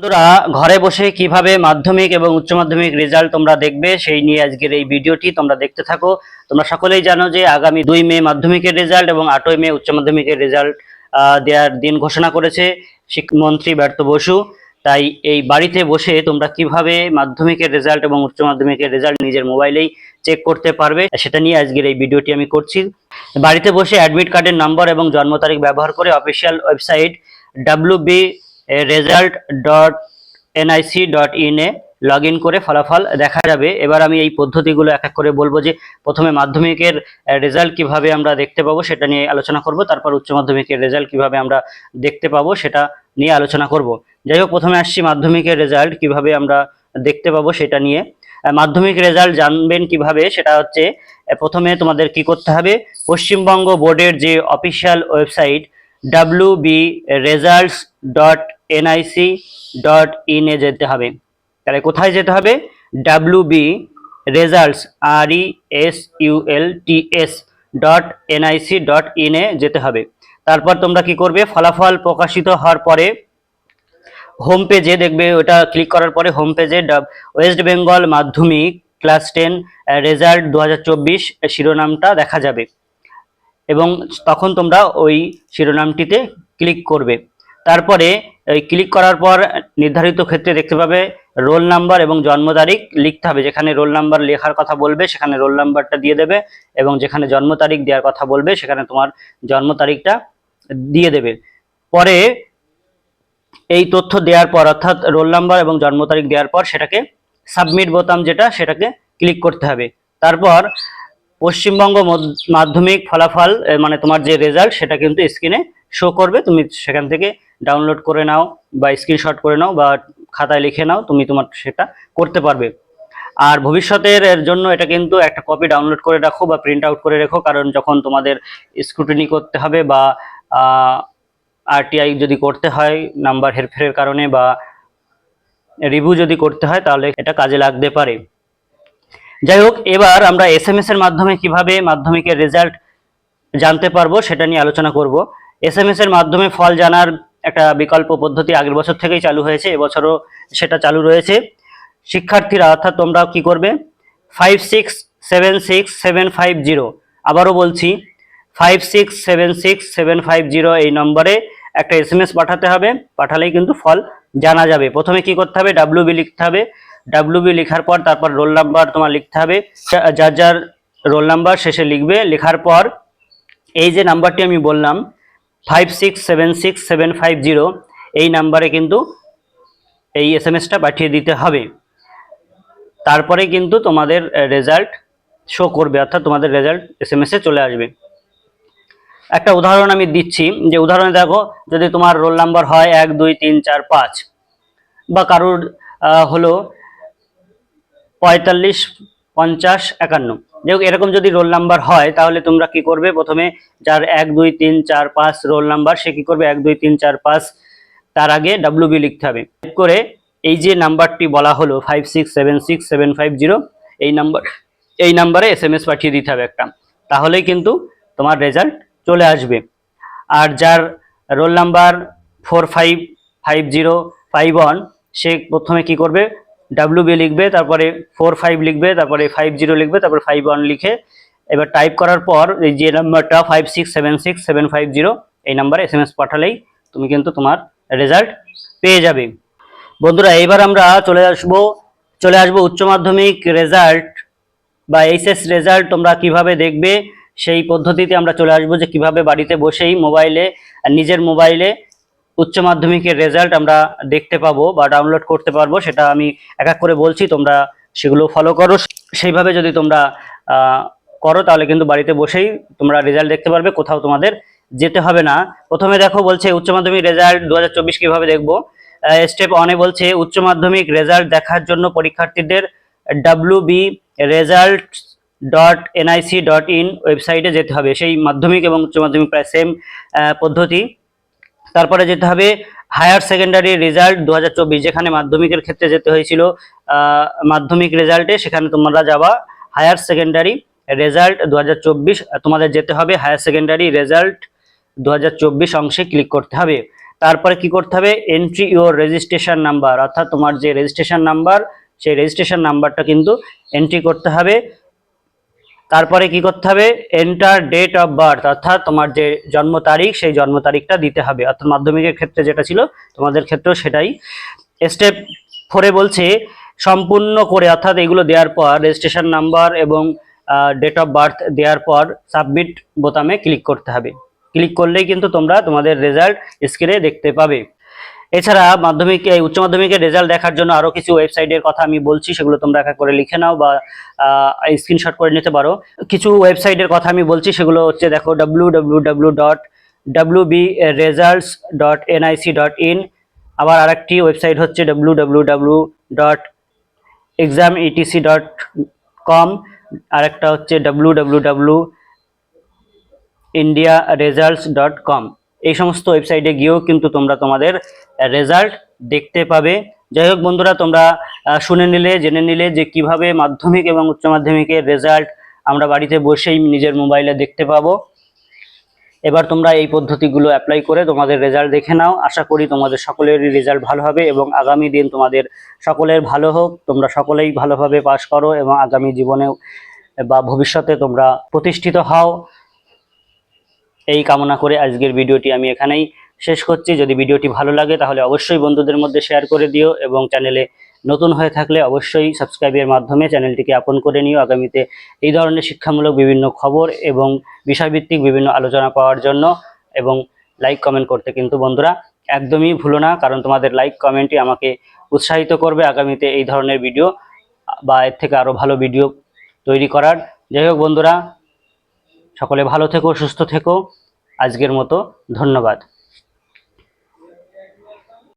বন্ধুরা, ঘরে বসে কীভাবে মাধ্যমিক এবং উচ্চ মাধ্যমিক রেজাল্ট তোমরা দেখবে, সেই নিয়ে আজকের এই ভিডিওটি তোমরা দেখতে থাকো। তোমরা সকলেই জানো যে আগামী দুই মে মাধ্যমিকের রেজাল্ট এবং আটই মে উচ্চ মাধ্যমিকের রেজাল্ট দেওয়ার দিন ঘোষণা করেছে শিক্ষামন্ত্রী ব্যর্থ বসু। তাই এই বাড়িতে বসে তোমরা কীভাবে মাধ্যমিকের রেজাল্ট এবং উচ্চ মাধ্যমিকের রেজাল্ট নিজের মোবাইলেই চেক করতে পারবে, সেটা নিয়ে আজকের এই ভিডিওটি আমি করছি। বাড়িতে বসে অ্যাডমিট কার্ডের নম্বর এবং জন্ম তারিখ ব্যবহার করে official website W B result dot NIC dot in log in করে ফলাফল দেখা যাবে। এবার আমি এই পদ্ধতিগুলো এক এক করে বলব যে, প্রথমে মাধ্যমিকের রেজাল্ট কীভাবে আমরা দেখতে পাবো সেটা নিয়ে আলোচনা করব, তারপর উচ্চ মাধ্যমিকের রেজাল্ট কীভাবে আমরা দেখতে পাবো সেটা নিয়ে আলোচনা করব। যাই হোক, প্রথমে আসছি মাধ্যমিকের রেজাল্ট কীভাবে আমরা দেখতে পাবো সেটা নিয়ে। মাধ্যমিক রেজাল্ট জানবেন কীভাবে সেটা হচ্ছে প্রথমে তোমাদের কি করতে হবে, পশ্চিমবঙ্গ বোর্ডের যে official website W B results dot NIC dot in এ যেতে হবে। তাহলে কোথায় যেতে হবে? W B results R E S U L T S dot NIC dot in যেতে হবে। তারপর তোমরা কি করবে? ফলাফল প্রকাশিত হওয়ার পরে হোম পেজে দেখবে, ওটা ক্লিক করার পরে হোম পেজে ওয়েস্ট বেঙ্গল মাধ্যমিক ক্লাস টেন রেজাল্ট দু হাজার চব্বিশ শিরোনামটা দেখা যাবে। এবং তখন তোমরা ওই শিরোনামটিতে ক্লিক করবে। তারপরে এই ক্লিক করার পর নির্ধারিত ক্ষেত্রে দেখতে পাবে রোল নাম্বার এবং জন্ম তারিখ লিখতে হবে। যেখানে রোল নাম্বার লেখার কথা বলবে, সেখানে রোল নাম্বারটা দিয়ে দেবে এবং যেখানে জন্ম তারিখ দেওয়ার কথা বলবে, সেখানে তোমার জন্ম তারিখটা দিয়ে দেবে। পরে এই তথ্য দেওয়ার পর, অর্থাৎ রোল নাম্বার এবং জন্ম তারিখ দেওয়ার পর সেটাকে সাবমিট বোতাম যেটা, সেটাকে ক্লিক করতে হবে। তারপর পশ্চিমবঙ্গ মাধ্যমিক ফলাফল মানে তোমার যে রেজাল্ট সেটা কিন্তু স্ক্রিনে শো করবে। তুমি সেখান থেকে ডাউনলোড করে নাও বা স্ক্রিনশট করে নাও বা খাতায় লিখে নাও, তুমি তোমার সেটা করতে পারবে। আর ভবিষ্যতের জন্য এটা কিন্তু একটা কপি ডাউনলোড করে রাখো বা প্রিন্ট আউট করে রেখো, কারণ যখন তোমাদের স্ক্রুটিনি করতে হবে বা আরটিআই যদি করতে হয় নাম্বার হেরফেরের কারণে বা রিভিউ যদি করতে হয়, তাহলে এটা কাজে লাগতে পারে। যাই হোক এবার আমরা এস এম এস এর মাধ্যমে কীভাবে মাধ্যমিকের রেজাল্ট জানতে পারব সেটা নিয়ে আলোচনা করব। এস এম এস এর মাধ্যমে ফল জানার একটা বিকল্প পদ্ধতি আগের বছর থেকেই চালু হয়েছে, এবছরও সেটা চালু রয়েছে। শিক্ষার্থীরা, অর্থাৎ তোমরা কি করবে? Five six seven six seven five zero আবারও বলছি five six seven six seven five zero এই নম্বরে একটা এস পাঠাতে হবে, পাঠালেই কিন্তু ফল জানা যাবে। প্রথমে কি করতে হবে? ডাব্লিউ বি লিখতে হবে। ডাব্লিউ বি লেখার পর তারপর রোল নাম্বার তোমার লিখতে হবে। যার যার রোল নাম্বার শেষে লিখবে। লেখার পর এই যে নাম্বারটি আমি বললাম five six seven six seven five zero এই নাম্বারে কিন্তু এই এস এম এসটা পাঠিয়ে দিতে হবে। তারপরে কিন্তু তোমাদের রেজাল্ট শো করবে, অর্থাৎ তোমাদের রেজাল্ট এস এম এসে চলে আসবে। একটা উদাহরণ আমি দিচ্ছি, যে উদাহরণে দেখো, যদি তোমার রোল নাম্বার হয় এক, দুই, তিন, চার, পাঁচ, বা কারোর হলো পঁয়তাল্লিশ, পঞ্চাশ, একান্ন। হোক এরকম যদি রোল নাম্বার হয়, তাহলে তোমরা কি করবে? প্রথমে যার এক, দুই, তিন, চার, পাঁচ রোল নাম্বার সে কি করবে? এক, দুই, তিন, চার, পাঁচ, তার আগে ডাব্লিউ বি লিখতে হবে। করে এই যে নাম্বারটি বলা হলো five six seven six seven five zero এই নাম্বার এই নাম্বারে এস এম এস পাঠিয়ে দিতে হবে একটা। তাহলেই কিন্তু তোমার রেজাল্ট চলে আসবে। আর যার roll number four five five zero five one সে প্রথমে কি করবে? ডাব্লিউ বি লিখবে, তারপরে ফোর ফাইভ লিখবে, তারপরে ফাইভ জিরো লিখবে, তারপরে ফাইভ ওয়ান লিখে এবার টাইপ করার পর এই যে নাম্বারটা five six seven six seven five zero এই নাম্বারে এস এম এস পাঠালেই তুমি কিন্তু তোমার রেজাল্ট পেয়ে যাবে। বন্ধুরা, এইবার আমরা চলে আসব চলে আসব উচ্চ মাধ্যমিক রেজাল্ট বা এইচএস রেজাল্ট তোমরা কীভাবে দেখবে, সেই পদ্ধতিতে আমরা চলে আসব যে কীভাবে বাড়িতে বসেই মোবাইলে নিজের মোবাইলে উচ্চ মাধ্যমিকের রেজাল্ট আমরা দেখতে পাবো বা ডাউনলোড করতে পারব, সেটা আমি এক এক করে বলছি, তোমরা সেগুলো ফলো করো। সেইভাবে যদি তোমরা করো, তাহলে কিন্তু বাড়িতে বসেই তোমরা রেজাল্ট দেখতে পারবে, কোথাও তোমাদের যেতে হবে না। প্রথমে দেখো, বলছে উচ্চ মাধ্যমিক রেজাল্ট দু হাজার কীভাবে দেখব? স্টেপ অনে বলছে উচ্চ মাধ্যমিক রেজাল্ট দেখার জন্য পরীক্ষার্থীদের W B result dot NIC dot in ওয়েবসাইটে যেতে হবে। সেই মাধ্যমিক এবং উচ্চ মাধ্যমিক প্রায় সেম পদ্ধতি। তারপরে যেতে হবে হায়ার সেকেন্ডারি রেজাল্ট দু হাজার চব্বিশ, যেখানে মাধ্যমিকের ক্ষেত্রে যেতে হয়েছিল মাধ্যমিক রেজাল্টে, সেখানে তোমরা যাবা হায়ার সেকেন্ডারি রেজাল্ট দু হাজার চব্বিশ, তোমাদের যেতে হবে হায়ার সেকেন্ডারি রেজাল্ট দু হাজার চব্বিশ অংশে ক্লিক করতে হবে। তারপরে কি করতে হবে? এন্ট্রি ইউর রেজিস্ট্রেশন নাম্বার অর্থাৎ তোমার যে রেজিস্ট্রেশন নাম্বার সেই রেজিস্ট্রেশন নাম্বারটা কিন্তু এন্ট্রি করতে হবে। তারপরে কি করতে হবে? এন্টার ডেট অফ বার্থ অর্থাৎ তোমার যে জন্ম তারিখ, সেই জন্ম তারিখটা দিতে হবে। অর্থাৎ মাধ্যমিকের ক্ষেত্রে যেটা ছিল, তোমাদের ক্ষেত্রেও সেটাই। স্টেপ ফোরে বলছে, সম্পূর্ণ করে, অর্থাৎ এগুলো দেওয়ার পর রেজিস্ট্রেশন নাম্বার এবং ডেট অফ বার্থ দেওয়ার পর সাবমিট বোতামে ক্লিক করতে হবে। ক্লিক করলেই কিন্তু তোমরা তোমাদের রেজাল্ট স্ক্রিনে দেখতে পাবে। এছাড়া মাধ্যমিক উচ্চ মাধ্যমিকের রেজাল্ট দেখার জন্য আরও কিছু ওয়েবসাইটের কথা আমি বলছি, সেগুলো তোমরা একা করে লিখে নাও বা স্ক্রিনশট করে নিতে পারো। কিছু ওয়েবসাইটের কথা আমি বলছি, সেগুলো হচ্ছে দেখো W dot B results dot dot in আবার আরেকটি ওয়েবসাইট হচ্ছে W dot exam ETC dot com আরেকটা হচ্ছে W India results dot com এই সমস্ত ওয়েবসাইটে গিয়েও কিন্তু তোমরা তোমাদের রেজাল্ট দেখতে পাবে। যাই হোক বন্ধুরা, তোমরা শুনে নিলে, জেনে নিলে যে কীভাবে মাধ্যমিক এবং উচ্চ মাধ্যমিকের রেজাল্ট আমরা বাড়িতে বসেই নিজের মোবাইলে দেখতে পাবো। এবার তোমরা এই পদ্ধতিগুলো অ্যাপ্লাই করে তোমাদের রেজাল্ট দেখে নাও। আশা করি তোমাদের সকলেরই রেজাল্ট ভালো হবে এবং আগামী দিন তোমাদের সকলের ভালো হোক। তোমরা সকলেই ভালোভাবে পাশ করো এবং আগামী জীবনেও বা ভবিষ্যতে তোমরা প্রতিষ্ঠিত হও। এই কামনা করে আজকের ভিডিওটি আমি এখানেই শেষ করছি। যদি ভিডিওটি ভালো লাগে তাহলে অবশ্যই বন্ধুদের মধ্যে শেয়ার করে দিও এবং চ্যানেলে নতুন হয়ে থাকলে অবশ্যই সাবস্ক্রাইবের মাধ্যমে চ্যানেলটিকে আপন করে নিও। আগামীতে এই ধরনের শিক্ষামূলক বিভিন্ন খবর এবং বিষয়ভিত্তিক বিভিন্ন আলোচনা পাওয়ার জন্য এবং লাইক কমেন্ট করতে কিন্তু বন্ধুরা একদমই ভুলো না, কারণ তোমাদের লাইক কমেন্টই আমাকে উৎসাহিত করবে আগামীতে এই ধরনের ভিডিও বা এর থেকে আরও ভালো ভিডিও তৈরি করার। যাই হোক বন্ধুরা সকলে ভালো থেকো সুস্থ থেকো। আজকের মতো ধন্যবাদ।